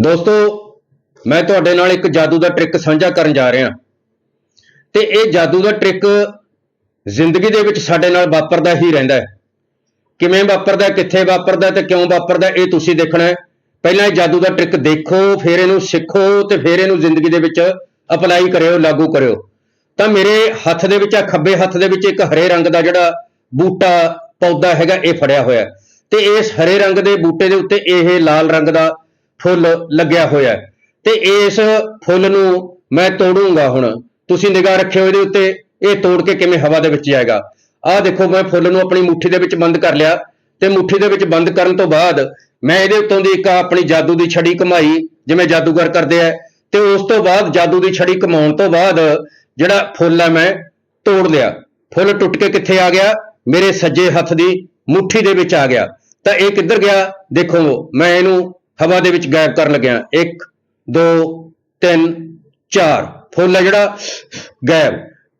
ਦੋਸਤੋ, ਮੈਂ ਤੁਹਾਡੇ ਨਾਲ ਇੱਕ ਜਾਦੂ ਦਾ ਟ੍ਰਿਕ ਸਾਂਝਾ ਕਰਨ ਜਾ ਰਿਹਾ। ਤੇ ਇਹ ਜਾਦੂ ਦਾ ਟ੍ਰਿਕ ਜ਼ਿੰਦਗੀ ਦੇ ਵਿੱਚ ਸਾਡੇ ਨਾਲ ਵਾਪਰਦਾ ਹੀ ਰਹਿੰਦਾ ਹੈ। ਕਿਵੇਂ ਵਾਪਰਦਾ ਕਿੱਥੇ ਵਾਪਰਦਾ ਤੇ ਕਿਉਂ ਵਾਪਰਦਾ ਇਹ ਤੁਸੀਂ ਦੇਖਣਾ ਹੈ। ਪਹਿਲਾਂ ਇਹ ਜਾਦੂ ਦਾ ਟ੍ਰਿਕ ਦੇਖੋ, ਫਿਰ ਇਹਨੂੰ ਸਿੱਖੋ ਤੇ ਫਿਰ ਇਹਨੂੰ ਜ਼ਿੰਦਗੀ ਦੇ ਵਿੱਚ ਅਪਲਾਈ ਕਰਿਓ, ਲਾਗੂ ਕਰਿਓ। ਤਾਂ ਮੇਰੇ ਹੱਥ ਦੇ ਵਿੱਚ ਆ, ਖੱਬੇ ਹੱਥ ਦੇ ਵਿੱਚ ਇੱਕ ਹਰੇ ਰੰਗ ਦਾ ਜਿਹੜਾ ਬੂਟਾ, ਪੌਦਾ ਹੈਗਾ, ਇਹ ਫੜਿਆ ਹੋਇਆ ਤੇ ਇਸ ਹਰੇ ਰੰਗ ਦੇ ਬੂਟੇ ਦੇ ਉੱਤੇ ਇਹ ਲਾਲ ਰੰਗ ਦਾ ਫੁੱਲ ਲੱਗਿਆ ਹੋਇਆ ਤੇ ਇਸ ਫੁੱਲ ਨੂੰ ਮੈਂ ਤੋੜੂੰਗਾ ਹੁਣ। ਤੁਸੀਂ ਨਿਗਾਹ ਰੱਖਿਓ ਇਹਦੇ ਉੱਤੇ, ਇਹ ਤੋੜ ਕੇ ਕਿਵੇਂ ਹਵਾ ਦੇ ਵਿੱਚ ਜਾਏਗਾ। ਆਹ ਦੇਖੋ, ਮੈਂ ਫੁੱਲ ਨੂੰ ਆਪਣੀ ਮੁੱਠੀ ਦੇ ਵਿੱਚ ਬੰਦ ਕਰ ਲਿਆ। ਤੇ ਮੁੱਠੀ ਦੇ ਵਿੱਚ ਬੰਦ ਕਰਨ ਤੋਂ ਬਾਅਦ ਮੈਂ ਇਹਦੇ ਉੱਤੋਂ ਦੀ ਇੱਕ ਆਪਣੀ ਜਾਦੂ ਦੀ ਛੜੀ ਘਮਾਈ, ਜਿਵੇਂ ਜਾਦੂਗਰ ਕਰਦੇ ਆ। ਤੇ ਉਸ ਤੋਂ ਬਾਅਦ ਜਾਦੂ ਦੀ ਛੜੀ ਘਮਾਉਣ ਤੋਂ ਬਾਅਦ ਜਿਹੜਾ ਫੁੱਲ ਹੈ ਮੈਂ ਤੋੜ ਲਿਆ। ਫੁੱਲ ਟੁੱਟ ਕੇ ਕਿੱਥੇ ਆ ਗਿਆ? ਮੇਰੇ ਸੱਜੇ ਹੱਥ ਦੀ ਮੁੱਠੀ ਦੇ ਵਿੱਚ ਆ ਗਿਆ। ਤਾਂ ਇਹ ਕਿੱਧਰ ਗਿਆ? ਦੇਖੋ, ਮੈਂ ਇਹਨੂੰ ਹਵਾ ਦੇ ਵਿੱਚ ਗਾਇਬ ਕਰਨ ਲੱਗਿਆ। 1 2 3 4 ਫੁੱਲ ਹੈ ਜਿਹੜਾ ਗਾਇਬ।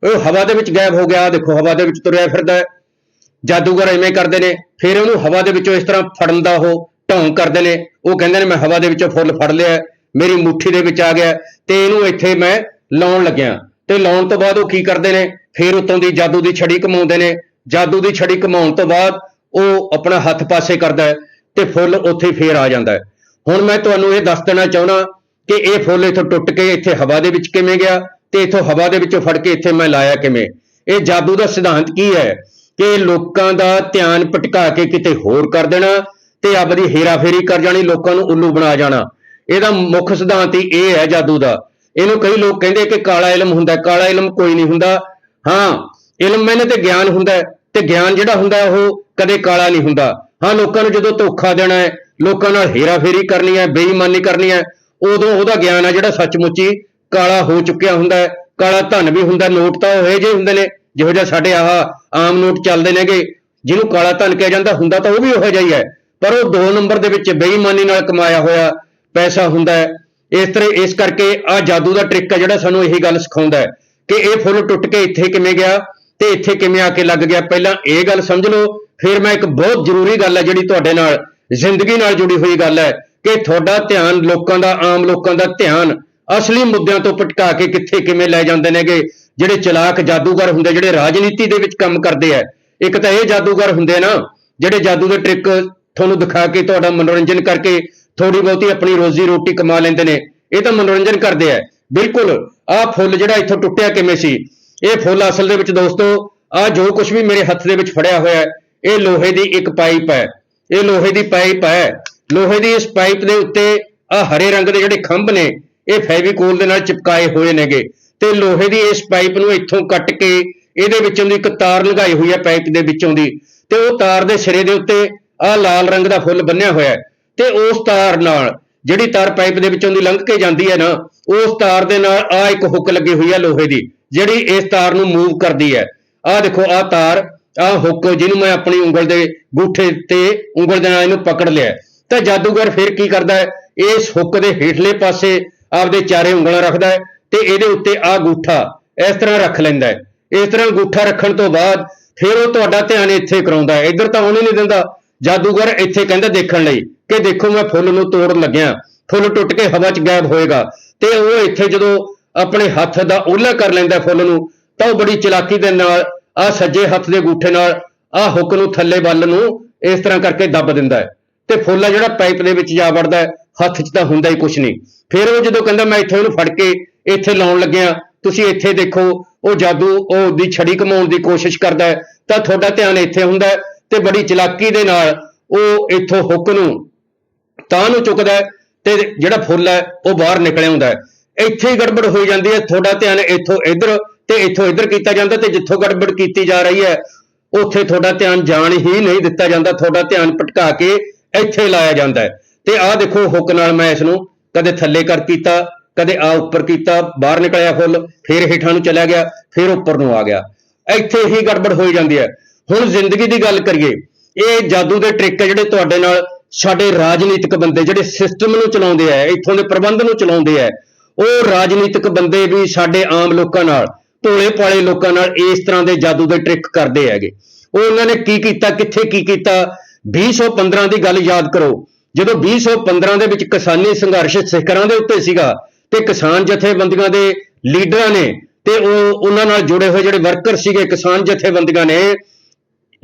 ਉਹ ਹਵਾ ਦੇ ਵਿੱਚ ਗਾਇਬ ਹੋ ਗਿਆ। ਦੇਖੋ, ਹਵਾ ਦੇ ਵਿੱਚ ਤੁਰਿਆ ਫਿਰਦਾ ਹੈ। ਜਾਦੂਗਰ ਐਵੇਂ ਕਰਦੇ ਨੇ। ਫਿਰ ਉਹਨੂੰ ਹਵਾ ਦੇ ਵਿੱਚੋਂ ਇਸ ਤਰ੍ਹਾਂ ਫੜਨ ਦਾ ਉਹ ਢੌਂਗ ਕਰਦੇ ਨੇ। ਉਹ ਕਹਿੰਦੇ ਨੇ, ਮੈਂ ਹਵਾ ਦੇ ਵਿੱਚੋਂ ਫੁੱਲ ਫੜ ਲਿਆ ਮੇਰੀ ਮੁੱਠੀ ਦੇ ਵਿੱਚ ਆ ਗਿਆ ਤੇ ਇਹਨੂੰ ਇੱਥੇ ਮੈਂ ਲਾਉਣ ਲੱਗਿਆ। ਤੇ ਲਾਉਣ ਤੋਂ ਬਾਅਦ ਉਹ ਕੀ ਕਰਦੇ ਨੇ? ਫਿਰ ਉਤੋਂ ਦੀ ਜਾਦੂ ਦੀ ਛੜੀ ਘਮਾਉਂਦੇ ਨੇ। ਜਾਦੂ ਦੀ ਛੜੀ ਘਮਾਉਣ ਤੋਂ ਬਾਅਦ ਉਹ ਆਪਣਾ ਹੱਥ ਪਾਸੇ ਕਰਦਾ ਹੈ ਤੇ ਫੁੱਲ ਉੱਥੇ ਹੀ ਫੇਰ ਆ ਜਾਂਦਾ ਹੈ। ਹੁਣ ਮੈਂ ਤੁਹਾਨੂੰ ਇਹ ਦੱਸ ਦੇਣਾ ਚਾਹੁੰਦਾ ਕਿ ਇਹ ਫੁੱਲ ਇੱਥੋਂ ਟੁੱਟ ਕੇ ਇੱਥੇ ਹਵਾ ਦੇ ਵਿੱਚ ਕਿਵੇਂ ਗਿਆ ਤੇ ਇੱਥੋਂ ਹਵਾ ਦੇ ਵਿੱਚੋਂ ਫੜ ਕੇ ਇੱਥੇ ਮੈਂ ਲਾਇਆ ਕਿਵੇਂ? ਇਹ ਜਾਦੂ ਦਾ ਸਿਧਾਂਤ ਕੀ ਹੈ ਕਿ ਲੋਕਾਂ ਦਾ ਧਿਆਨ ਭਟਕਾ ਕੇ ਕਿਤੇ ਹੋਰ ਕਰ ਦੇਣਾ ਤੇ ਆਪਦੀ ਹੇਰਾਫੇਰੀ ਕਰ ਜਾਣੀ, ਲੋਕਾਂ ਨੂੰ ਉੱਲੂ ਬਣਾ ਜਾਣਾ। ਇਹਦਾ ਮੁੱਖ ਸਿਧਾਂਤ ਹੀ ਇਹ ਹੈ ਜਾਦੂ ਦਾ। ਇਹਨੂੰ ਕਈ ਲੋਕ ਕਹਿੰਦੇ ਕਿ ਕਾਲਾ ਇਲਮ ਹੁੰਦਾ, ਕਾਲਾ ਇਲਮ ਕੋਈ ਨਹੀਂ ਹੁੰਦਾ। ਹਾਂ, ਇਲਮ ਮੈਨੇ ਤੇ ਗਿਆਨ ਹੁੰਦਾ ਤੇ ਗਿਆਨ ਜਿਹੜਾ ਹੁੰਦਾ ਉਹ ਕਦੇ ਕਾਲਾ ਨਹੀਂ ਹੁੰਦਾ। ਹਾਂ, ਲੋਕਾਂ ਨੂੰ ਜਦੋਂ ਧੋਖਾ ਦੇਣਾ ਹੈ ਲੋਕਾਂ ਨਾਲ ਹੇਰਾਫੇਰੀ ਕਰਨੀ ਹੈ, ਬੇਈਮਾਨੀ ਕਰਨੀ ਹੈ, ਉਦੋਂ ਉਹਦਾ ਗਿਆਨ ਹੈ ਜਿਹੜਾ ਸੱਚਮੁੱਚ ਹੀ ਕਾਲਾ ਹੋ ਚੁੱਕਿਆ ਹੁੰਦਾ ਹੈ, ਕਾਲਾ ਧਨ ਵੀ ਹੁੰਦਾ ਨੋਟ ਤਾਂ ਉਹ ਇਹੋ ਜਿਹੇ ਹੁੰਦੇ ਨੇ, ਜਿਹੋ ਜਿਹਾ ਸਾਡੇ ਆਹ ਆਮ ਨੋਟ ਚੱਲਦੇ ਨੇਗੇ, ਜਿਹਨੂੰ ਕਾਲਾ ਧਨ ਕਿਹਾ ਜਾਂਦਾ, ਹੁੰਦਾ ਤਾਂ ਉਹ ਵੀ ਉਹੋ ਜਿਹਾ ਹੀ ਹੈ, ਪਰ ਉਹ ਦੋ ਨੰਬਰ ਦੇ ਵਿੱਚ ਬੇਈਮਾਨੀ ਨਾਲ ਕਮਾਇਆ ਹੋਇਆ ਪੈਸਾ ਹੁੰਦਾ ਹੈ, ਇਸ ਤਰ੍ਹਾਂ ਇਸ ਕਰਕੇ ਆ ਜਾਦੂ ਦਾ ਟ੍ਰਿਕ ਹੈ ਜਿਹੜਾ ਸਾਨੂੰ ਇਹੀ ਗੱਲ ਸਿਖਾਉਂਦਾ ਹੈ, ਕਿ ਇਹ ਫੁੱਲ ਟੁੱਟ ਕੇ ਇੱਥੇ ਕਿਵੇਂ ਗਿਆ ਤੇ ਇੱਥੇ ਕਿਵੇਂ ਆ ਕੇ ਲੱਗ ਗਿਆ, ਪਹਿਲਾਂ ਇਹ ਗੱਲ ਸਮਝ ਲਓ, ਫਿਰ ਮੈਂ ਇੱਕ ਬਹੁਤ ਜ਼ਰੂਰੀ ਗੱਲ ਹੈ ਜਿਹੜੀ ਤੁਹਾਡੇ ਨਾਲ ਜ਼ਿੰਦਗੀ ਨਾਲ ਜੁੜੀ ਹੋਈ ਗੱਲ ਹੈ ਕਿ ਤੁਹਾਡਾ ਧਿਆਨ ਲੋਕਾਂ ਦਾ, ਆਮ ਲੋਕਾਂ ਦਾ ਧਿਆਨ ਅਸਲੀ ਮੁੱਦਿਆਂ ਤੋਂ ਭਟਕਾ ਕੇ ਕਿੱਥੇ ਕਿਵੇਂ ਲੈ ਜਾਂਦੇ ਨੇਗੇ? ਜਿਹੜੇ ਚਲਾਕ ਜਾਦੂਗਰ ਹੁੰਦੇ, ਜਿਹੜੇ ਰਾਜਨੀਤੀ ਦੇ ਵਿੱਚ ਕੰਮ ਕਰਦੇ ਆ, ਇੱਕ ਤਾਂ ਇਹ ਜਾਦੂਗਰ ਹੁੰਦੇ ਨਾ, ਜਿਹੜੇ ਜਾਦੂ ਦੇ ਟ੍ਰਿਕ ਤੁਹਾਨੂੰ ਦਿਖਾ ਕੇ ਤੁਹਾਡਾ ਮਨੋਰੰਜਨ ਕਰਕੇ ਥੋੜੀ ਬਹੁਤੀ ਆਪਣੀ ਰੋਜ਼ੀ ਰੋਟੀ ਕਮਾ ਲੈਂਦੇ ਨੇ, ਇਹ ਤਾਂ ਮਨੋਰੰਜਨ ਕਰਦੇ ਆ। ਬਿਲਕੁਲ, ਆਹ ਫੁੱਲ ਜਿਹੜਾ ਇੱਥੋਂ ਟੁੱਟਿਆ ਕਿਵੇਂ ਸੀ? ਇਹ ਫੁੱਲ ਅਸਲ ਦੇ ਵਿੱਚ ਦੋਸਤੋ, ਆਹ ਜੋ ਕੁਝ ਵੀ ਮੇਰੇ ਹੱਥ ਦੇ ਵਿੱਚ ਫੜਿਆ ਹੋਇਆ ਹੈ ਇਹ ਲੋਹੇ ਦੀ ਇੱਕ ਪਾਈਪ ਹੈ। ਇਹ ਲੋਹੇ ਦੀ ਪਾਈਪ ਹੈ। ਲੋਹੇ ਦੀ ਇਸ ਪਾਈਪ ਦੇ ਉੱਤੇ ਆਹ ਹਰੇ ਰੰਗ ਦੇ ਜਿਹੜੇ ਖੰਭ ਨੇ, ਇਹ ਫੈਵੀਕੋਲ ਦੇ ਨਾਲ ਚਿਪਕਾਏ ਹੋਏ ਨੇਗੇ। ਤੇ ਲੋਹੇ ਦੀ ਇਸ ਪਾਈਪ ਨੂੰ ਇੱਥੋਂ ਕੱਟ ਕੇ ਇਹਦੇ ਵਿੱਚੋਂ ਦੀ ਇੱਕ ਤਾਰ ਲਗਾਈ ਹੋਈ ਹੈ ਪਾਈਪ ਦੇ ਵਿੱਚੋਂ ਦੀ। ਤੇ ਉਹ ਤਾਰ ਦੇ ਸਿਰੇ ਦੇ ਉੱਤੇ ਆਹ ਲਾਲ ਰੰਗ ਦਾ ਫੁੱਲ ਬੰਨਿਆ ਹੋਇਆ ਤੇ ਉਸ ਤਾਰ ਨਾਲ ਜਿਹੜੀ ਤਾਰ ਪਾਈਪ ਦੇ ਵਿੱਚੋਂ ਦੀ ਲੰਘ ਕੇ ਜਾਂਦੀ ਹੈ ਨਾ, ਉਸ ਤਾਰ ਦੇ ਨਾਲ ਆ ਇੱਕ ਹੁੱਕ ਲੱਗੀ ਹੋਈ ਹੈ ਲੋਹੇ ਦੀ, ਜਿਹੜੀ ਇਸ ਤਾਰ ਨੂੰ ਮੂਵ ਕਰਦੀ ਹੈ। ਆਹ ਦੇਖੋ, ਆਹ ਤਾਰ ਆਹ ਹੁੱਕ ਜਿਹਨੂੰ ਮੈਂ ਆਪਣੀ ਉਂਗਲ ਦੇ ਗੂਠੇ ਤੇ ਉਂਗਲ ਦੇ ਨਾਲ ਇਹਨੂੰ ਪਕੜ ਲਿਆ ਤਾਂ ਜਾਦੂਗਰ ਫਿਰ ਕੀ ਕਰਦਾ ਹੈ? ਇਸ ਹੁੱਕ ਦੇ ਹੇਠਲੇ ਪਾਸੇ ਆਪਦੇ ਚਾਰੇ ਉਂਗਲਾਂ ਰੱਖਦਾ ਹੈ ਤੇ ਇਹਦੇ ਉੱਤੇ ਆਹ ਗੂਠਾ ਇਸ ਤਰ੍ਹਾਂ ਰੱਖ ਲੈਂਦਾ ਹੈ। ਇਸ ਤਰ੍ਹਾਂ ਗੂਠਾ ਰੱਖਣ ਤੋਂ ਬਾਅਦ ਫਿਰ ਉਹ ਤੁਹਾਡਾ ਧਿਆਨ ਇੱਥੇ ਕਰਾਉਂਦਾ ਹੈ। ਇੱਧਰ ਤਾਂ ਆਉਣ ਹੀ ਨਹੀਂ ਦਿੰਦਾ। ਜਾਦੂਗਰ ਇੱਥੇ ਕਹਿੰਦਾ ਦੇਖਣ ਲਈ ਕਿ ਦੇਖੋ ਮੈਂ ਫੁੱਲ ਨੂੰ ਤੋੜਨ ਲੱਗਿਆ। ਫੁੱਲ ਟੁੱਟ ਕੇ ਹਵਾ 'ਚ ਗਾਇਬ ਹੋਏਗਾ। ਤੇ ਉਹ ਇੱਥੇ ਜਦੋਂ ਆਪਣੇ ਹੱਥ ਦਾ ਓਲਾ ਕਰ ਲੈਂਦਾ ਫੁੱਲ ਨੂੰ, ਤਾਂ ਉਹ ਬੜੀ ਚਲਾਕੀ ਦੇ ਨਾਲ ਆ ਸੱਜੇ ਹੱਥ ਦੇ ਗੂਠੇ ਨਾਲ ਆ ਹੁੱਕ ਨੂੰ ਥੱਲੇ ਵੱਲ ਨੂੰ ਇਸ ਤਰ੍ਹਾਂ ਕਰਕੇ ਦੱਬ ਦਿੰਦਾ ਹੈ। ਤੇ ਫੁੱਲ ਆ ਜਿਹੜਾ ਪਾਈਪ ਦੇ ਵਿੱਚ ਜਾ ਵੜਦਾ ਹੈ, ਹੱਥ 'ਚ ਤਾਂ ਹੁੰਦਾ ਹੀ ਕੁਝ ਨਹੀਂ। ਫਿਰ ਉਹ ਜਦੋਂ ਕਹਿੰਦਾ, ਮੈਂ ਇੱਥੇ ਉਹਨੂੰ ਫੜ ਕੇ ਇੱਥੇ ਲਾਉਣ ਲੱਗਿਆ, ਤੁਸੀਂ ਇੱਥੇ ਦੇਖੋ, ਉਹ ਜਾਦੂ, ਉਹ ਦੀ ਛੜੀ ਘਮਾਉਣ ਦੀ ਕੋਸ਼ਿਸ਼ ਕਰਦਾ ਤਾਂ ਤੁਹਾਡਾ ਧਿਆਨ ਇੱਥੇ ਹੁੰਦਾ ਤੇ ਬੜੀ ਚਲਾਕੀ ਦੇ ਨਾਲ ਉਹ ਇੱਥੋਂ ਹੁੱਕ ਨੂੰ ਤਾਂ ਨੂੰ ਚੁੱਕਦਾ ਤੇ ਜਿਹੜਾ ਫੁੱਲ ਹੈ, ਉਹ ਬਾਹਰ ਨਿਕਲਿਆ ਹੁੰਦਾ ਹੈ। ਇੱਥੇ ਹੀ ਗੜਬੜ ਹੋਈ ਜਾਂਦੀ ਹੈ, ਤੁਹਾਡਾ ਧਿਆਨ ਇੱਥੋਂ ਇੱਧਰ ਤੇ ਇੱਥੋਂ ਇੱਧਰ ਕੀਤਾ ਜਾਂਦਾ ਤੇ ਜਿੱਥੋਂ ਗੜਬੜ ਕੀਤੀ ਜਾ ਰਹੀ ਹੈ, ਉੱਥੇ ਤੁਹਾਡਾ ਧਿਆਨ ਜਾਣ ਹੀ ਨਹੀਂ ਦਿੱਤਾ ਜਾਂਦਾ, ਤੁਹਾਡਾ ਧਿਆਨ ਭਟਕਾ ਕੇ ਇੱਥੇ ਲਾਇਆ ਜਾਂਦਾ ਹੈ। ਤੇ ਆਹ ਦੇਖੋ ਹੁੱਕ ਨਾਲ ਮੈਂ ਇਸ ਨੂੰ ਕਦੇ ਥੱਲੇ ਕਰ ਕੀਤਾ, ਕਦੇ ਆ ਉੱਪਰ ਕੀਤਾ, ਬਾਹਰ ਨਿਕਲਿਆ ਫੁੱਲ, ਫਿਰ ਹੇਠਾਂ ਨੂੰ ਚਲਾ ਗਿਆ, ਫਿਰ ਉੱਪਰ ਨੂੰ ਆ ਗਿਆ। ਇੱਥੇ ਹੀ ਗੜਬੜ ਹੋਈ ਜਾਂਦੀ ਹੈ। ਹੁਣ ਜ਼ਿੰਦਗੀ ਦੀ ਗੱਲ ਕਰੀਏ, ਇਹ ਜਾਦੂ ਦੇ ਟ੍ਰਿਕ ਹੈ ਜਿਹੜੇ ਤੁਹਾਡੇ ਨਾਲ ਸਾਡੇ ਰਾਜਨੀਤਿਕ ਬੰਦੇ ਜਿਹੜੇ ਸਿਸਟਮ ਨੂੰ ਚਲਾਉਂਦੇ ਆ, ਇੱਥੋਂ ਦੇ ਪ੍ਰਬੰਧ ਨੂੰ ਚਲਾਉਂਦੇ ਆ, ਉਹ ਰਾਜਨੀਤਿਕ ਬੰਦੇ ਵੀ ਸਾਡੇ ਆਮ ਲੋਕਾਂ ਨਾਲ ਭੋਲੇ ਪਾਲੇ ਲੋਕਾਂ ਨਾਲ ਇਸ ਤਰ੍ਹਾਂ ਦੇ ਜਾਦੂ ਦੇ ਟ੍ਰਿਕ ਕਰਦੇ ਹੈਗੇ। ਉਹ ਉਹਨਾਂ ਨੇ ਕੀ ਕੀਤਾ, ਕਿੱਥੇ ਕੀ ਕੀਤਾ? 2015 ਦੀ ਗੱਲ ਯਾਦ ਕਰੋ। ਜਦੋਂ 2015 ਦੇ ਵਿੱਚ ਕਿਸਾਨੀ ਸੰਘਰਸ਼ ਸਿਖਰਾਂ ਦੇ ਉੱਤੇ ਸੀਗਾ ਤੇ ਕਿਸਾਨ ਜਥੇਬੰਦੀਆਂ ਦੇ ਲੀਡਰਾਂ ਨੇ ਤੇ ਉਹ ਉਹਨਾਂ ਨਾਲ ਜੁੜੇ ਹੋਏ ਜਿਹੜੇ ਵਰਕਰ ਸੀਗੇ, ਕਿਸਾਨ ਜਥੇਬੰਦੀਆਂ ਨੇ,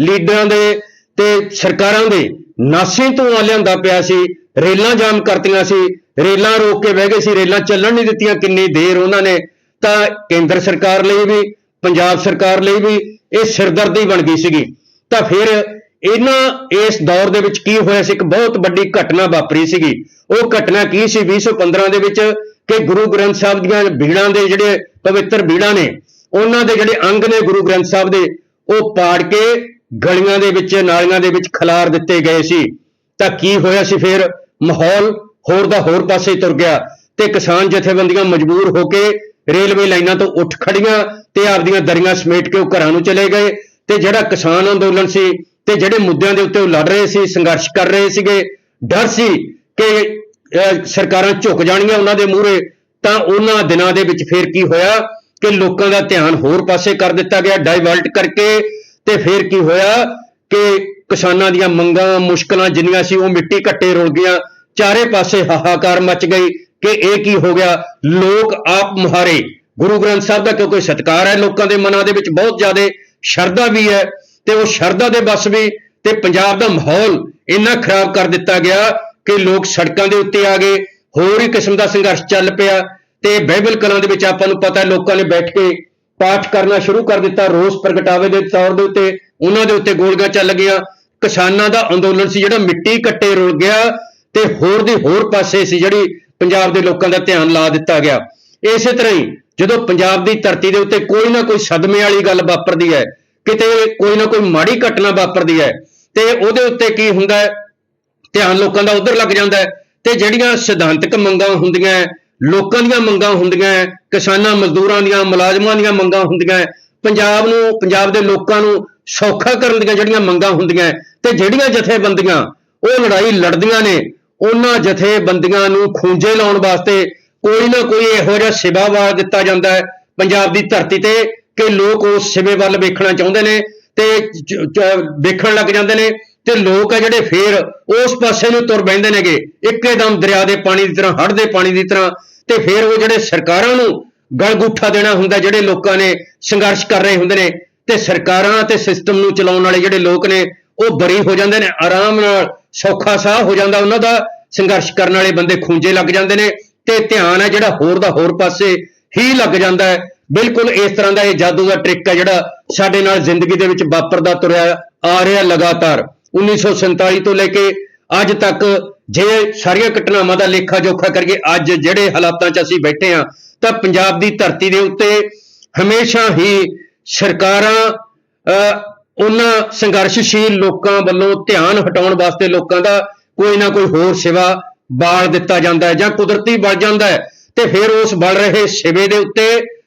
ਲੀਡਰਾਂ ਦੇ ਤੇ ਸਰਕਾਰਾਂ ਦੇ ਨਾਸੇ ਤੋਂ ਆ ਲਿਆਂਦਾ ਪਿਆ ਸੀ, ਰੇਲਾਂ ਜਾਮ ਕਰਤੀਆਂ ਸੀ, ਰੇਲਾਂ ਰੋਕ ਕੇ ਬਹਿ ਗਏ ਸੀ, ਰੇਲਾਂ ਚੱਲਣ ਨਹੀਂ ਦਿੱਤੀਆਂ, ਕਿੰਨੀ ਦੇਰ ਉਹਨਾਂ ਨੇ ਤਾਂ ਕੇਂਦਰ ਸਰਕਾਰ ਲਈ ਵੀ, ਪੰਜਾਬ ਸਰਕਾਰ ਲਈ ਵੀ ਇਹ ਸਿਰਦਰਦੀ ਬਣ ਗਈ ਸੀਗੀ। ਤਾਂ ਫਿਰ ਇਹਨਾਂ ਇਸ ਦੌਰ ਦੇ ਵਿੱਚ ਕੀ ਹੋਇਆ ਸੀ? ਇੱਕ ਬਹੁਤ ਵੱਡੀ ਘਟਨਾ ਵਾਪਰੀ ਸੀਗੀ। ਉਹ ਘਟਨਾ ਕੀ ਸੀ? 2015 ਦੇ ਵਿੱਚ ਕਿ ਗੁਰੂ ਗ੍ਰੰਥ ਸਾਹਿਬ ਦੀਆਂ ਬੀੜਾਂ ਦੇ ਜਿਹੜੇ ਪਵਿੱਤਰ ਬੀੜਾਂ ਨੇ, ਉਹਨਾਂ ਦੇ ਜਿਹੜੇ ਅੰਗ ਨੇ ਗੁਰੂ ਗ੍ਰੰਥ ਸਾਹਿਬ ਦੇ, ਉਹ ਪਾੜ ਕੇ ਗਲੀਆਂ ਦੇ ਵਿੱਚ, ਨਾਲੀਆਂ ਦੇ ਵਿੱਚ ਖਿਲਾਰ ਦਿੱਤੇ ਗਏ ਸੀ। ਤਾਂ ਕੀ ਹੋਇਆ ਸੀ ਫਿਰ? ਮਾਹੌਲ ਹੋਰ ਦਾ ਹੋਰ ਪਾਸੇ ਤੁਰ ਗਿਆ ਤੇ ਕਿਸਾਨ ਜਥੇਬੰਦੀਆਂ ਮਜਬੂਰ ਹੋ ਕੇ ਰੇਲਵੇ ਲਾਈਨਾਂ ਤੋਂ ਉੱਠ ਖੜੀਆਂ ਤੇ ਆਪਦੀਆਂ ਦਰੀਆਂ ਸਮੇਟ ਕੇ ਉਹ ਘਰਾਂ ਨੂੰ ਚਲੇ ਗਏ ਤੇ ਜਿਹੜਾ ਕਿਸਾਨ ਅੰਦੋਲਨ ਸੀ ਤੇ ਜਿਹੜੇ ਮੁੱਦਿਆਂ ਦੇ ਉੱਤੇ ਉਹ ਲੜ ਰਹੇ ਸੀ, ਸੰਘਰਸ਼ ਕਰ ਰਹੇ ਸੀਗੇ, ਡਰ ਸੀ ਕਿ ਸਰਕਾਰਾਂ ਝੁਕ ਜਾਣਗੀਆਂ ਉਹਨਾਂ ਦੇ ਮੂਹਰੇ, ਤਾਂ ਉਹਨਾਂ ਦਿਨਾਂ ਦੇ ਵਿੱਚ ਫਿਰ ਕੀ ਹੋਇਆ ਕਿ ਲੋਕਾਂ ਦਾ ਧਿਆਨ ਹੋਰ ਪਾਸੇ ਕਰ ਦਿੱਤਾ ਗਿਆ ਡਾਈਵਰਟ ਕਰਕੇ ਤੇ ਫਿਰ ਕੀ ਹੋਇਆ ਕਿ ਕਿਸਾਨਾਂ ਦੀਆਂ ਮੰਗਾਂ, ਮੁਸ਼ਕਲਾਂ ਜਿੰਨੀਆਂ ਸੀ ਉਹ ਮਿੱਟੀ ਘੱਟੇ ਰੁਲ ਗਈਆਂ, ਚਾਰੇ ਪਾਸੇ ਹਾਹਾਕਾਰ ਮਚ ਗਈ ਕਿ ਇਹ ਕੀ ਹੋ ਗਿਆ? ਲੋਕ ਆਪ ਮੁਹਾਰੇ। ਗੁਰੂ ਗ੍ਰੰਥ ਸਾਹਿਬ ਦਾ ਕਿਉਂਕਿ ਸਤਿਕਾਰ ਹੈ, ਲੋਕਾਂ ਦੇ ਮਨਾਂ ਦੇ ਵਿੱਚ ਬਹੁਤ ਜ਼ਿਆਦਾ ਸ਼ਰਧਾ ਵੀ ਹੈ ਤੇ ਉਹ ਸ਼ਰਧਾ ਦੇ ਬਸ ਵੀ ਤੇ ਪੰਜਾਬ ਦਾ ਮਾਹੌਲ ਇੰਨਾ ਖਰਾਬ ਕਰ ਦਿੱਤਾ ਗਿਆ ਕਿ ਲੋਕ ਸੜਕਾਂ ਦੇ ਉੱਤੇ ਆ ਗਏ, ਹੋਰ ਹੀ ਕਿਸਮ ਦਾ ਸੰਘਰਸ਼ ਚੱਲ ਪਿਆ ਤੇ ਬਾਈਬਲ ਕਲਾਂ ਦੇ ਵਿੱਚ ਆਪਾਂ ਨੂੰ ਪਤਾ ਹੈ, ਲੋਕਾਂ ਨੇ ਬੈਠ ਕੇ ਪਾਠ ਕਰਨਾ ਸ਼ੁਰੂ ਕਰ ਦਿੱਤਾ, ਰੋਸ ਪ੍ਰਗਟਾਵੇ ਦੇ ਤੌਰ ਦੇ ਉੱਤੇ, ਉਹਨਾਂ ਦੇ ਉੱਤੇ ਗੋਲੀਆਂ ਚੱਲ ਗਈਆਂ। ਕਿਸਾਨਾਂ ਦਾ ਅੰਦੋਲਨ ਸੀ ਜਿਹੜਾ ਮਿੱਟੀ ਕੱਟੇ ਰੁਲ ਗਿਆ ਤੇ ਹੋਰ ਦੀ ਹੋਰ ਪਾਸੇ ਸੀ ਜਿਹੜੀ ਪੰਜਾਬ ਦੇ ਲੋਕਾਂ ਦਾ ਧਿਆਨ ਲਾ ਦਿੱਤਾ ਗਿਆ। ਇਸੇ ਤਰ੍ਹਾਂ ਹੀ ਜਦੋਂ ਪੰਜਾਬ ਦੀ ਧਰਤੀ ਦੇ ਉੱਤੇ ਕੋਈ ਨਾ ਕੋਈ ਸਦਮੇ ਵਾਲੀ ਗੱਲ ਵਾਪਰਦੀ ਹੈ ਕਿਤੇ ਕੋਈ ਨਾ ਕੋਈ ਮਾੜੀ ਘਟਨਾ ਵਾਪਰਦੀ ਹੈ ਤੇ ਉਹਦੇ ਉੱਤੇ ਕੀ ਹੁੰਦਾ ਹੈ? ਧਿਆਨ ਲੋਕਾਂ ਦਾ ਉਧਰ ਲੱਗ ਜਾਂਦਾ ਹੈ ਤੇ ਜਿਹੜੀਆਂ ਸਿਧਾਂਤਕ ਮੰਗਾਂ ਹੁੰਦੀਆਂ ਹੈ, ਲੋਕਾਂ ਦੀਆਂ ਮੰਗਾਂ ਹੁੰਦੀਆਂ ਹੈ, ਕਿਸਾਨਾਂ ਮਜ਼ਦੂਰਾਂ ਦੀਆਂ ਮੁਲਾਜ਼ਮਾਂ ਦੀਆਂ ਮੰਗਾਂ ਹੁੰਦੀਆਂ ਹੈ, ਪੰਜਾਬ ਨੂੰ ਪੰਜਾਬ ਦੇ ਲੋਕਾਂ ਨੂੰ ਸੌਖਾ ਕਰਨ ਦੀਆਂ ਜਿਹੜੀਆਂ ਮੰਗਾਂ ਹੁੰਦੀਆਂ ਤੇ ਜਿਹੜੀਆਂ ਜਥੇਬੰਦੀਆਂ ਉਹ ਲੜਾਈ ਲੜਦੀਆਂ ਨੇ ਉਹਨਾਂ ਜਥੇਬੰਦੀਆਂ ਨੂੰ ਖੂੰਜੇ ਲਾਉਣ ਵਾਸਤੇ ਕੋਈ ਨਾ ਕੋਈ ਇਹੋ ਜਿਹਾ ਸਿਵਾ ਵਾਰ ਦਿੱਤਾ ਜਾਂਦਾ ਹੈ। ਪੰਜਾਬ ਦੀ ਧਰਤੀ ਤੇ ਕਿ ਲੋਕ ਉਸ ਸਿਵੇ ਵੱਲ ਵੇਖਣਾ ਚਾਹੁੰਦੇ ਨੇ ਤੇ ਵੇਖਣ ਲੱਗ ਜਾਂਦੇ ਨੇ ਤੇ ਲੋਕ ਆ ਜਿਹੜੇ ਫੇਰ ਉਸ ਪਾਸੇ ਨੂੰ ਤੁਰ ਬੈਂਦੇ ਨੇਗੇ। ਇੱਕੇਦਮ ਦਰਿਆ ਦੇ ਪਾਣੀ ਦੀ ਤਰ੍ਹਾਂ, ਹੜ੍ਹ ਦੇ ਪਾਣੀ ਦੀ ਤਰ੍ਹਾਂ ਤੇ ਫੇਰ ਉਹ ਜਿਹੜੇ ਸਰਕਾਰਾਂ ਨੂੰ ਗਲਗੂਠਾ ਦੇਣਾ ਹੁੰਦਾ, ਜਿਹੜੇ ਲੋਕਾਂ ਨੇ ਸੰਘਰਸ਼ ਕਰ ਰਹੇ ਹੁੰਦੇ ਨੇ ਤੇ ਸਰਕਾਰਾਂ ਤੇ ਸਿਸਟਮ ਨੂੰ ਚਲਾਉਣ ਵਾਲੇ ਜਿਹੜੇ ਲੋਕ ਨੇ, ਉਹ ਬਰੀ ਹੋ ਜਾਂਦੇ ਨੇ, ਆਰਾਮ ਨਾਲ ਸੌਖਾ ਸਾਹ ਹੋ ਜਾਂਦਾ ਉਹਨਾਂ ਦਾ ਸੰਘਰਸ਼ ਕਰਨ ਵਾਲੇ ਬੰਦੇ ਖੂੰਜੇ ਲੱਗ ਜਾਂਦੇ ਨੇ ਤੇ ਧਿਆਨ ਹੈ ਜਿਹੜਾ ਹੋਰ ਦਾ ਹੋਰ ਪਾਸੇ ਹੀ ਲੱਗ ਜਾਂਦਾ ਹੈ। ਬਿਲਕੁਲ ਇਸ ਤਰ੍ਹਾਂ ਦਾ ਇਹ ਜਾਦੂ ਦਾ ਟ੍ਰਿਕ ਹੈ ਜਿਹੜਾ ਸਾਡੇ ਨਾਲ ਜ਼ਿੰਦਗੀ ਦੇ ਵਿੱਚ ਵਾਪਰਦਾ ਤੁਰਿਆ ਆ ਰਿਹਾ ਲਗਾਤਾਰ। 1947 ਤੋਂ ਲੈ ਕੇ ਅੱਜ ਤੱਕ ਜੇ ਸਾਰੀਆਂ ਘਟਨਾਵਾਂ ਦਾ ਲੇਖਾ ਜੋਖਾ ਕਰਕੇ ਅੱਜ ਜਿਹੜੇ ਹਾਲਾਤਾਂ 'ਚ ਅਸੀਂ ਬੈਠੇ ਹਾਂ ਤਾਂ ਪੰਜਾਬ ਦੀ ਧਰਤੀ ਦੇ ਉੱਤੇ ਹਮੇਸ਼ਾ ਹੀ ਸਰਕਾਰਾਂ ਅਹ, ਉਹਨਾਂ ਸੰਘਰਸ਼ਸ਼ੀਲ ਲੋਕਾਂ ਵੱਲੋਂ ਧਿਆਨ ਹਟਾਉਣ ਵਾਸਤੇ ਲੋਕਾਂ ਦਾ ਕੋਈ ਨਾ ਕੋਈ ਹੋਰ ਸਿਵਾ ਬਾਲ ਦਿੱਤਾ ਜਾਂਦਾ ਹੈ ਜਾਂ ਕੁਦਰਤੀ ਬਲ ਜਾਂਦਾ ਹੈ ਤੇ ਫਿਰ ਉਸ ਬਲ ਰਹੇ ਸਿਵੇ ਦੇ ਉੱਤੇ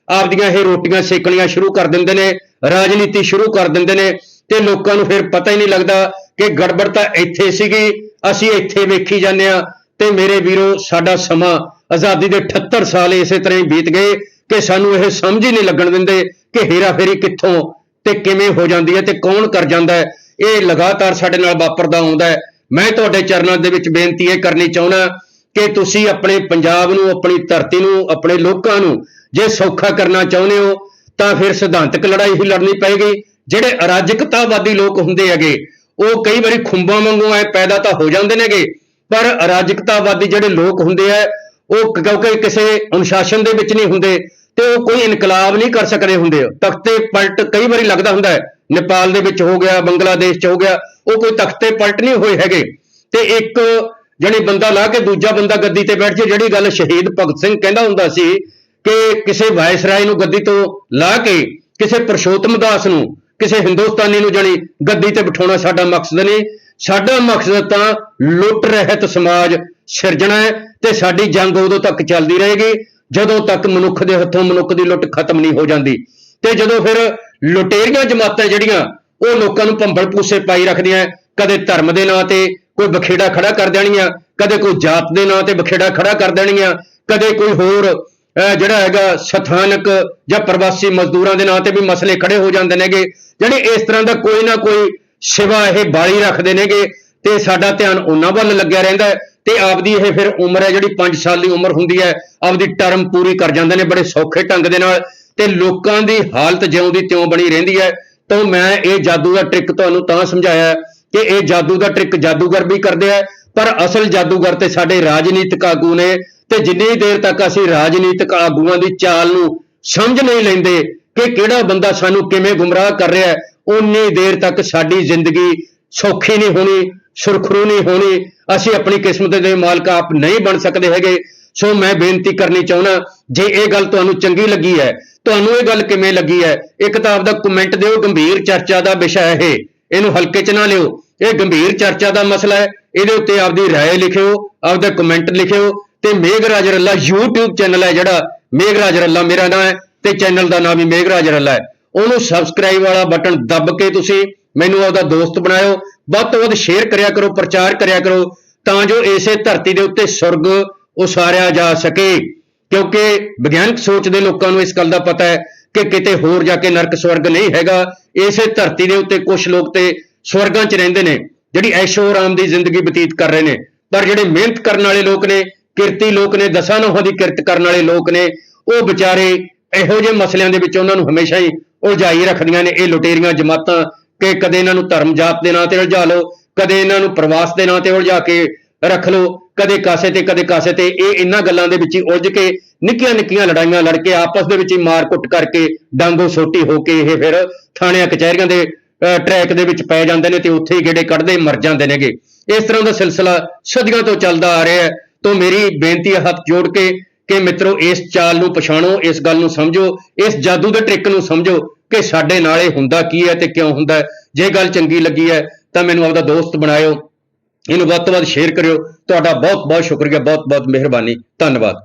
ਆਪਦੀਆਂ ਇਹ ਰੋਟੀਆਂ ਸੇਕਣੀਆਂ ਸ਼ੁਰੂ ਕਰ ਦਿੰਦੇ ਨੇ, ਰਾਜਨੀਤੀ ਸ਼ੁਰੂ ਕਰ ਦਿੰਦੇ ਨੇ ਤੇ ਲੋਕਾਂ ਨੂੰ ਫਿਰ ਪਤਾ ਹੀ ਨਹੀਂ ਲੱਗਦਾ ਕਿ ਗੜਬੜ ਤਾਂ ਇੱਥੇ ਸੀਗੀ, ਅਸੀਂ ਇੱਥੇ ਵੇਖੀ ਜਾਂਦੇ ਆ ਤੇ ਮੇਰੇ ਵੀਰੋ, ਸਾਡਾ ਸਮਾਂ ਆਜ਼ਾਦੀ ਦੇ 78 ਸਾਲ ਇਸੇ ਤਰ੍ਹਾਂ ਹੀ ਬੀਤ ਗਏ ਕਿ ਸਾਨੂੰ ਇਹ ਸਮਝ ਹੀ ਨਹੀਂ ਲੱਗਣ ਦਿੰਦੇ ਕਿ ਹੇਰਾ ਫੇਰੀ ਕਿੱਥੋਂ ਤੇ ਕਿਵੇਂ ਹੋ ਜਾਂਦੀ ਹੈ ਤੇ ਕੌਣ ਕਰ ਜਾਂਦਾ ਹੈ? ਇਹ ਲਗਾਤਾਰ ਸਾਡੇ ਨਾਲ ਵਾਪਰਦਾ ਆਉਂਦਾ ਹੈ। ਮੈਂ ਤੁਹਾਡੇ ਚਰਨਾਂ ਦੇ ਵਿੱਚ ਬੇਨਤੀ ਇਹ ਕਰਨੀ ਚਾਹੁੰਦਾ ਕਿ ਤੁਸੀਂ ਆਪਣੇ ਪੰਜਾਬ ਨੂੰ, ਆਪਣੀ ਧਰਤੀ ਨੂੰ, ਆਪਣੇ ਲੋਕਾਂ ਨੂੰ ਜੇ ਸੌਖਾ ਕਰਨਾ ਚਾਹੁੰਦੇ ਹੋ, ਤਾਂ ਫਿਰ ਸਿਧਾਂਤਕ ਲੜਾਈ ਹੀ ਲੜਨੀ ਪਏਗੀ। ਜਿਹੜੇ ਅਰਾਜਕਤਾਵਾਦੀ ਲੋਕ ਹੁੰਦੇ ਹੈਗੇ, ਉਹ ਕਈ ਵਾਰੀ ਖੁੰਬਾਂ ਵਾਂਗੂ ਐ ਪੈਦਾ ਤਾਂ ਹੋ ਜਾਂਦੇ ਨੇਗੇ, ਪਰ ਅਰਾਜਕਤਾਵਾਦੀ ਜਿਹੜੇ ਲੋਕ ਹੁੰਦੇ ਆ, ਉਹ ਕਿਉਂਕਿ ਕਿਸੇ ਅਨੁਸ਼ਾਸਨ ਦੇ ਵਿੱਚ ਨਹੀਂ ਹੁੰਦੇ ਤੇ ਉਹ ਕੋਈ ਇਨਕਲਾਬ ਨਹੀਂ ਕਰ ਸਕਦੇ ਹੁੰਦੇ। ਤਖਤੇ ਪਲਟ ਕਈ ਵਾਰੀ ਲੱਗਦਾ ਹੁੰਦਾ ਹੈ। ਨੇਪਾਲ ਦੇ ਵਿੱਚ ਹੋ ਗਿਆ, ਬੰਗਲਾਦੇਸ਼ 'ਚ ਹੋ ਗਿਆ, ਉਹ ਕੋਈ ਤਖਤੇ ਪਲਟ ਨਹੀਂ ਹੋਏ ਹੈਗੇ। ਤੇ ਇੱਕ ਜਿਹੜੀ ਬੰਦਾ ਲਾ ਕੇ ਦੂਜਾ ਬੰਦਾ ਗੱਦੀ ਤੇ ਬੈਠ ਜੇ, ਜਿਹੜੀ ਗੱਲ ਸ਼ਹੀਦ ਭਗਤ ਸਿੰਘ ਕਹਿੰਦਾ ਹੁੰਦਾ ਸੀ ਕਿ ਕਿਸੇ ਵਾਇਸਰਾਏ ਨੂੰ ਗੱਦੀ ਤੋਂ ਲਾ ਕੇ, ਕਿਸੇ ਪ੍ਰਸ਼ੋਤਮ ਦਾਸ ਨੂੰ, ਕਿਸੇ ਹਿੰਦੁਸਤਾਨੀ ਨੂੰ ਜਾਣੀ ਗੱਦੀ ਤੇ ਬਿਠਾਉਣਾ ਸਾਡਾ ਮਕਸਦ ਨਹੀਂ। ਸਾਡਾ ਮਕਸਦ ਤਾਂ ਲੁੱਟ ਰਹਿਤ ਸਮਾਜ ਸਿਰਜਣਾ ਹੈ ਤੇ ਸਾਡੀ ਜੰਗ ਉਦੋਂ ਤੱਕ ਚੱਲਦੀ ਰਹੇਗੀ। ਜਦੋਂ ਤੱਕ ਮਨੁੱਖ ਦੇ ਹੱਥੋਂ ਮਨੁੱਖ ਦੀ ਲੁੱਟ ਖਤਮ ਨਹੀਂ ਹੋ ਜਾਂਦੀ ਤੇ ਜਦੋਂ ਫਿਰ ਲੁਟੇਰੀਆਂ ਜਮਾਤਾਂ ਜਿਹੜੀਆਂ, ਉਹ ਲੋਕਾਂ ਨੂੰ ਭੰਬਲ ਪੂਸੇ ਪਾਈ ਰੱਖਦੀਆਂ, ਕਦੇ ਧਰਮ ਦੇ ਨਾਂ ਤੇ ਕੋਈ ਬਖੇੜਾ ਖੜਾ ਕਰ ਦੇਣੀਆਂ, ਕਦੇ ਕੋਈ ਜਾਤ ਦੇ ਨਾਂ ਤੇ ਬਖੇੜਾ ਖੜਾ ਕਰ ਦੇਣੀਆਂ, ਕਦੇ ਕੋਈ ਹੋਰ ਜਿਹੜਾ ਹੈਗਾ ਸਥਾਨਕ ਜਾਂ ਪ੍ਰਵਾਸੀ ਮਜ਼ਦੂਰਾਂ ਦੇ ਨਾਂ ਤੇ ਵੀ ਮਸਲੇ ਖੜੇ ਹੋ ਜਾਂਦੇ ਨੇਗੇ ਜਿਹੜੇ ਇਸ ਤਰ੍ਹਾਂ ਦਾ ਕੋਈ ਨਾ ਕੋਈ ਸਿਵਾ ਇਹ ਬਾਲੀ ਰੱਖਦੇ ਨੇਗੇ ਤੇ ਸਾਡਾ ਧਿਆਨ ਉਹਨਾਂ ਵੱਲ ਲੱਗਿਆ ਰਹਿੰਦਾ ਤੇ ਆਪਦੀ ਇਹ ਫਿਰ ਉਮਰ ਹੈ ਜਿਹੜੀ 5 ਸਾਲ ਦੀ ਉਮਰ ਹੁੰਦੀ ਹੈ, ਆਪਦੀ ਟਰਮ ਪੂਰੀ ਕਰ ਜਾਂਦੇ ਨੇ ਬੜੇ ਸੌਖੇ ਢੰਗ ਦੇ ਨਾਲ ਤੇ ਲੋਕਾਂ ਦੀ ਹਾਲਤ ਜਿਉਂ ਦੀ ਤਿਉਂ ਬਣੀ ਰਹਿੰਦੀ ਹੈ। ਤਾਂ ਮੈਂ ਇਹ ਜਾਦੂ ਦਾ ਟ੍ਰਿਕ ਤੁਹਾਨੂੰ ਤਾਂ ਸਮਝਾਇਆ ਕਿ ਇਹ ਜਾਦੂ ਦਾ ਟ੍ਰਿਕ ਜਾਦੂਗਰ ਵੀ ਕਰਦੇ ਆ, ਪਰ ਅਸਲ ਜਾਦੂਗਰ ਤੇ ਸਾਡੇ ਰਾਜਨੀਤਿਕ ਆਗੂ ਨੇ ਤੇ ਜਿੰਨੀ ਦੇਰ ਤੱਕ ਅਸੀਂ ਰਾਜਨੀਤਿਕ ਆਗੂਆਂ ਦੀ ਚਾਲ ਨੂੰ ਸਮਝ ਨਹੀਂ ਲੈਂਦੇ ਕਿ ਕਿਹੜਾ ਬੰਦਾ ਸਾਨੂੰ ਕਿਵੇਂ ਗੁੰਮਰਾਹ ਕਰ ਰਿਹਾ ਹੈ ਉਨੀ ਦੇਰ ਤੱਕ ਸਾਡੀ ਜ਼ਿੰਦਗੀ ਸੌਖੀ ਨਹੀਂ ਹੋਣੀ। ਸੁਰਖਰੂ ਨਹੀਂ ਹੋਣੀ ਅਸੀਂ ਆਪਣੀ ਕਿਸਮਤ ਦੇ ਮਾਲਕ ਆਪ ਨਹੀਂ ਬਣ ਸਕਦੇ ਹੈਗੇ ਸੋ ਮੈਂ ਬੇਨਤੀ ਕਰਨੀ ਚਾਹੁੰਦਾ ਜੇ ਇਹ ਗੱਲ ਤੁਹਾਨੂੰ ਚੰਗੀ ਲੱਗੀ ਹੈ ਤੁਹਾਨੂੰ ਇਹ ਗੱਲ ਕਿਵੇਂ ਲੱਗੀ ਹੈ ਇੱਕ ਤਾਂ ਆਪਦਾ ਕਮੈਂਟ ਦਿਓ ਗੰਭੀਰ ਚਰਚਾ ਦਾ ਵਿਸ਼ਾ ਹੈ ਇਹ ਇਹਨੂੰ ਹਲਕੇ 'ਚ ਨਾ ਲਿਓ ਇਹ ਗੰਭੀਰ ਚਰਚਾ ਦਾ ਮਸਲਾ ਹੈ ਇਹਦੇ ਉੱਤੇ ਆਪਦੀ رائے ਲਿਖਿਓ ਆਪਦਾ ਕਮੈਂਟ ਲਿਖਿਓ ਤੇ ਮੇਘਰਾਜ ਰੱਲਾ YouTube ਚੈਨਲ ਹੈ ਜਿਹੜਾ ਮੇਘਰਾਜ ਰੱਲਾ ਮੇਰਾ ਨਾਮ ਹੈ ਤੇ ਚੈਨਲ ਦਾ ਨਾਮ ਵੀ ਮੇਘਰਾਜ ਰੱਲਾ ਹੈ ਉਹਨੂੰ ਸਬਸਕ੍ਰਾਈਬ ਵਾਲਾ ਬਟਨ ਦੱਬ ਕੇ ਤੁਸੀਂ ਮੈਨੂੰ ਆਪਦਾ ਦੋਸਤ ਬਣਾਇਓ ਵੱਧ ਤੋਂ ਵੱਧ ਸ਼ੇਅਰ ਕਰਿਆ ਕਰੋ, ਪ੍ਰਚਾਰ ਕਰਿਆ ਕਰੋ, ਤਾਂ ਜੋ ਇਸੇ ਧਰਤੀ ਦੇ ਉੱਤੇ ਸੁਰਗ ਉਸਾਰਿਆ ਜਾ ਸਕੇ। ਕਿਉਂਕਿ ਵਿਗਿਆਨਕ ਸੋਚ ਦੇ ਲੋਕਾਂ ਨੂੰ ਇਸ ਗੱਲ ਦਾ ਪਤਾ ਹੈ ਕਿ ਕਿਤੇ ਹੋਰ ਜਾ ਕੇ ਨਰਕ ਸਵਰਗ ਨਹੀਂ ਹੈਗਾ। ਇਸੇ ਧਰਤੀ ਦੇ ਉੱਤੇ ਕੁਝ ਲੋਕ ਤੇ ਸਵਰਗਾਂ 'ਚ ਰਹਿੰਦੇ ਨੇ, ਜਿਹੜੀ ਐਸ਼ੋ ਆਰਾਮ ਦੀ ਜ਼ਿੰਦਗੀ ਬਤੀਤ ਕਰ ਰਹੇ ਨੇ। ਪਰ ਜਿਹੜੇ ਮਿਹਨਤ ਕਰਨ ਵਾਲੇ ਲੋਕ ਨੇ, ਕਿਰਤੀ ਲੋਕ ਨੇ, ਦਸਾਂ ਨੋਹਾਂ ਦੀ ਕਿਰਤ ਕਰਨ ਵਾਲੇ ਲੋਕ ਨੇ, ਉਹ ਵਿਚਾਰੇ ਇਹੋ ਜਿਹੇ ਮਸਲਿਆਂ ਦੇ ਵਿੱਚ ਉਹਨਾਂ ਨੂੰ ਹਮੇਸ਼ਾ ਹੀ ਉਲਝਾਈ ਰੱਖਦੀਆਂ ਨੇ। ਇਹ ਲੁਟੇਰੀਆਂ, ਜਮਾਤਾਂ ਕਿ ਕਦੇ ਇਹਨਾਂ ਨੂੰ ਧਰਮ ਜਾਤ ਦੇ ਨਾਂ ਤੇ ਉਲਝਾ ਲਓ ਕਦੇ ਇਹਨਾਂ ਨੂੰ ਪ੍ਰਵਾਸ ਦੇ ਨਾਂ ਤੇ ਉਲਝਾ ਕੇ ਰੱਖ ਲਓ ਕਦੇ ਕਾਸੇ ਤੇ ਕਦੇ ਕਾਸੇ ਤੇ ਇਹ ਇਹਨਾਂ ਗੱਲਾਂ ਦੇ ਵਿੱਚ ਹੀ ਉਲਝ ਕੇ ਨਿੱਕੀਆਂ ਨਿੱਕੀਆਂ ਲੜਾਈਆਂ ਲੜ ਕੇ ਆਪਸ ਦੇ ਵਿੱਚ ਹੀ ਮਾਰ ਕੁੱਟ ਕਰਕੇ ਡਾਂਗੋ ਸੋਟੀ ਹੋ ਕੇ ਇਹ ਫਿਰ ਥਾਣਿਆਂ ਕਚਹਿਰੀਆਂ ਦੇ ਅਹ, ਟਰੈਕ ਦੇ ਵਿੱਚ ਪੈ ਜਾਂਦੇ ਨੇ ਤੇ ਉੱਥੇ ਹੀ ਗੇੜੇ ਕੱਢਦੇ ਮਰ ਜਾਂਦੇ ਨੇਗੇ। ਇਸ ਤਰ੍ਹਾਂ ਦਾ ਸਿਲਸਿਲਾ ਸਦੀਆਂ ਤੋਂ ਚੱਲਦਾ ਆ ਰਿਹਾ ਹੈ। ਤੋਂ ਮੇਰੀ ਬੇਨਤੀ ਹੈ ਹੱਥ ਜੋੜ ਕੇ ਕਿ ਮਿੱਤਰੋ ਇਸ ਚਾਲ ਨੂੰ ਪਛਾਣੋ ਇਸ ਗੱਲ ਨੂੰ ਸਮਝੋ ਇਸ ਜਾਦੂ ਦੇ ਟ੍ਰਿਕ ਨੂੰ ਸਮਝੋ। ਕਿ ਸਾਡੇ ਨਾਲ ਇਹ ਹੁੰਦਾ ਕੀ ਹੈ ਤੇ ਕਿਉਂ ਹੁੰਦਾ ਹੈ? ਜੇ ਗੱਲ ਚੰਗੀ ਲੱਗੀ ਹੈ, ਤਾਂ ਮੈਨੂੰ ਆਪਦਾ ਦੋਸਤ ਬਣਾਇਓ। ਇਹਨੂੰ ਵੱਧ ਤੋਂ ਵੱਧ ਸ਼ੇਅਰ ਕਰਿਓ। ਤੁਹਾਡਾ ਬਹੁਤ ਬਹੁਤ ਸ਼ੁਕਰੀਆ ਬਹੁਤ ਬਹੁਤ ਮਿਹਰਬਾਨੀ। ਧੰਨਵਾਦ।